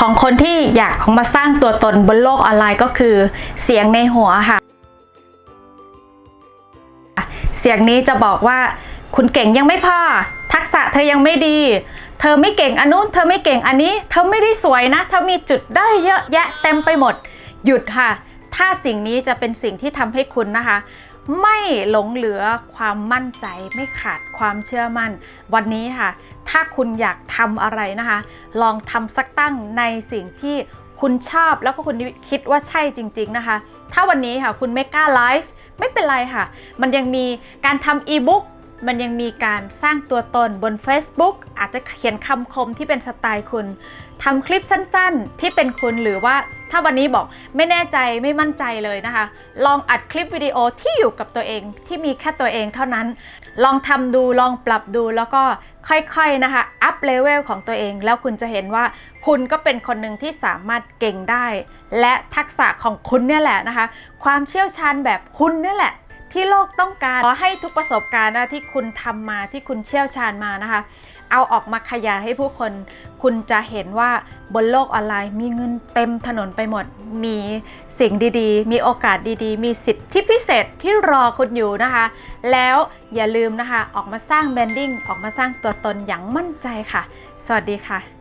ของคนที่อยากออกมาสร้างตัวตนบนโลกออนไลน์ก็คือ เสียงในหัวค่ะ เสียงนี้จะบอกว่า คุณเก่งยังไม่พอ ทักษะเธอยังไม่ดี เธอไม่เก่งอันนู้นเธอไม่เก่งอันนี้ เธอไม่ได้สวยนะ เธอมีจุดได้เยอะแยะเต็มไปหมด หยุดค่ะ ถ้าสิ่งนี้จะเป็นสิ่งที่ทำให้คุณนะคะ ไม่หลงเหลือความมั่นใจไม่ขาดความเชื่อมั่น วันนี้ค่ะ ถ้าคุณอยากทำอะไรนะคะ ลองทำสักตั้งในสิ่งที่คุณชอบแล้วก็คุณคิดว่าใช่จริง ๆนะคะ ถ้าวันนี้ค่ะคุณไม่กล้าไลฟ์ไม่เป็นไรค่ะ มันยังมีการทำอีบุ๊ก มันยังมีการสร้างตัวตนบน Facebook อาจจะเขียนคำคมที่เป็นสไตล์คุณทำคลิปสั้นๆ ที่เป็นคุณหรือว่าถ้าวันนี้บอกไม่แน่ใจไม่มั่นใจเลยนะคะ ลองอัดคลิปวิดีโอที่อยู่กับตัวเองที่มีแค่ตัวเองเท่านั้น ลองทำดูลองปรับดูแล้วก็ค่อยๆนะคะ อัพเลเวลของตัวเอง แล้วคุณจะเห็นว่าคุณก็เป็นคนหนึ่งที่สามารถเก่งได้ และทักษะของคุณเนี่ยแหละนะคะ ความเชี่ยวชาญแบบคุณเนี่ยแหละ ที่โลกต้องการ ขอให้ทุกประสบการณ์นะที่คุณทำมาที่คุณเชี่ยวชาญมานะคะ เอาออกมาขยายให้ผู้คน คุณจะเห็นว่าบนโลกออนไลน์ มีเงินเต็มถนนไปหมด มีสิ่งดีๆ มีโอกาสดีๆ มีสิทธิพิเศษที่รอคุณอยู่นะคะ แล้วอย่าลืมนะคะ ออกมาสร้างแบรนดิ้งออกมาสร้างตัวตนอย่างมั่นใจค่ะ สวัสดีค่ะ